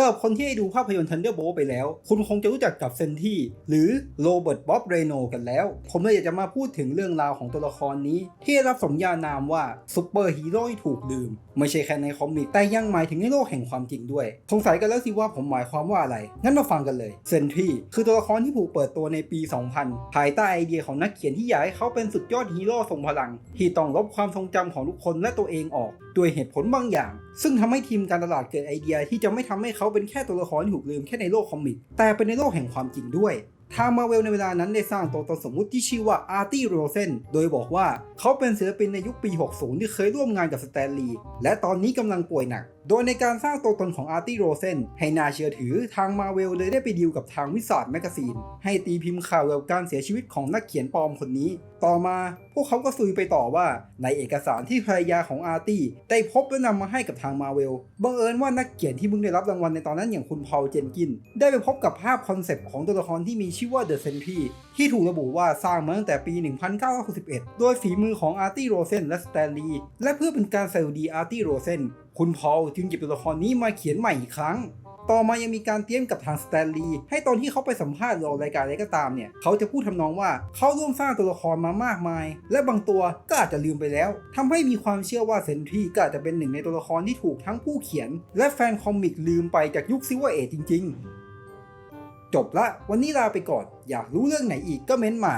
ำหรับคนที่ได้ดูภาพยนตร์ Thunderbolt ไปแล้ว คุณคงจะรู้จักกับเซนที่หรือโรเบิร์ตบ๊อบเรโนกันแล้ว ผมเลยอยากจะมาพูดถึงเรื่องราวของตัวละครนี้ ที่ได้รับสมญานามว่าซุปเปอร์ฮีโร่ที่ถูกลืม ไม่ใช่แค่ในคอมิกแต่ยังหมายถึงในโลกแห่งความจริงด้วย สงสัยกันแล้วสิว่าผมหมายความว่าอะไร งั้นมาฟังกันเลยเซนที่คือตัวละครที่ถูกเปิดตัวในปี 2000 ภายใต้ไอเดียของนักเขียนที่อยากให้เขาเป็นสุดยอดฮีโร่ทรงพลัง ที่ต้องลบความทรงจำของทุกคนและตัวเองออก ด้วยเหตุผลบางอย่าง ซึ่งทำให้ทีมการตลาดเกิดไอเดียที่จะไม่ทำให้เขาเป็นแค่ตัวละครถูกลืมแค่ในโลกคอมิกแต่เป็นในโลกแห่งความจริงด้วย ทางมาเวลในเวลานั้นได้สร้างตัวตนสมมุติที่ชื่อว่าอาร์ตี้โรเซนโดยบอกว่าเขาเป็นศิลปินในยุคปี 60 ที่เคยร่วมงานกับสแตนลีย์และตอนนี้กำลังป่วยหนัก โดยในการสร้างตัวตนของอาร์ตี้โรเซนให้น่าเชื่อถือทางมาเวลเลยได้ไปดีลกับทางวิสาดแมกกาซีน ให้ตีพิมพ์ข่าวเกี่ยวกับการเสียชีวิตของนักเขียนปลอมคนนี้ ต่อมาพวกเขาก็ซุยไปต่อว่าในเอกสารที่ภรรยาของอาร์ตี้ได้พบและนำมาให้กับทางมาเวลบังเอิญว่านักเขียนที่เพิ่งได้รับรางวัลในตอนนั้นอย่างคุณพอลเจนกิน ได้ไปพบกับภาพคอนเซปต์ของตัวละครที่มีชื่อว่าเดอะเซนพีที่ถูกระบุว่าสร้างมาตั้งแต่ปี 1961โดยฝีมือของอาร์ตี้โรเซนและสแตนลีย์และเพื่อเป็นการใส่ดีอาร์ตี้โรเซนคุณพอลจึงหยิบตัวละครนี้มาเขียนใหม่อีกครั้ง ต่อมายังมีการเตรียมกับทางสแตนลีย์ให้ตอนที่เขาไปสัมภาษณ์หรือรายการอะไรก็ตามเนี่ย เขาจะพูดทำนองว่าเขาร่วมสร้างตัวละครมามากมาย และบางตัวก็อาจจะลืมไปแล้วทำให้มีความเชื่อว่าเซนทรีก็อาจจะเป็นหนึ่งในตัวละครที่ถูกทั้งผู้เขียน และแฟนคอมิกลืมไปจากยุคซิลเวอร์เอจจริง ๆ จบละ วันนี้ลาไปก่อน อยากรู้เรื่องไหนอีกก็เม้นมา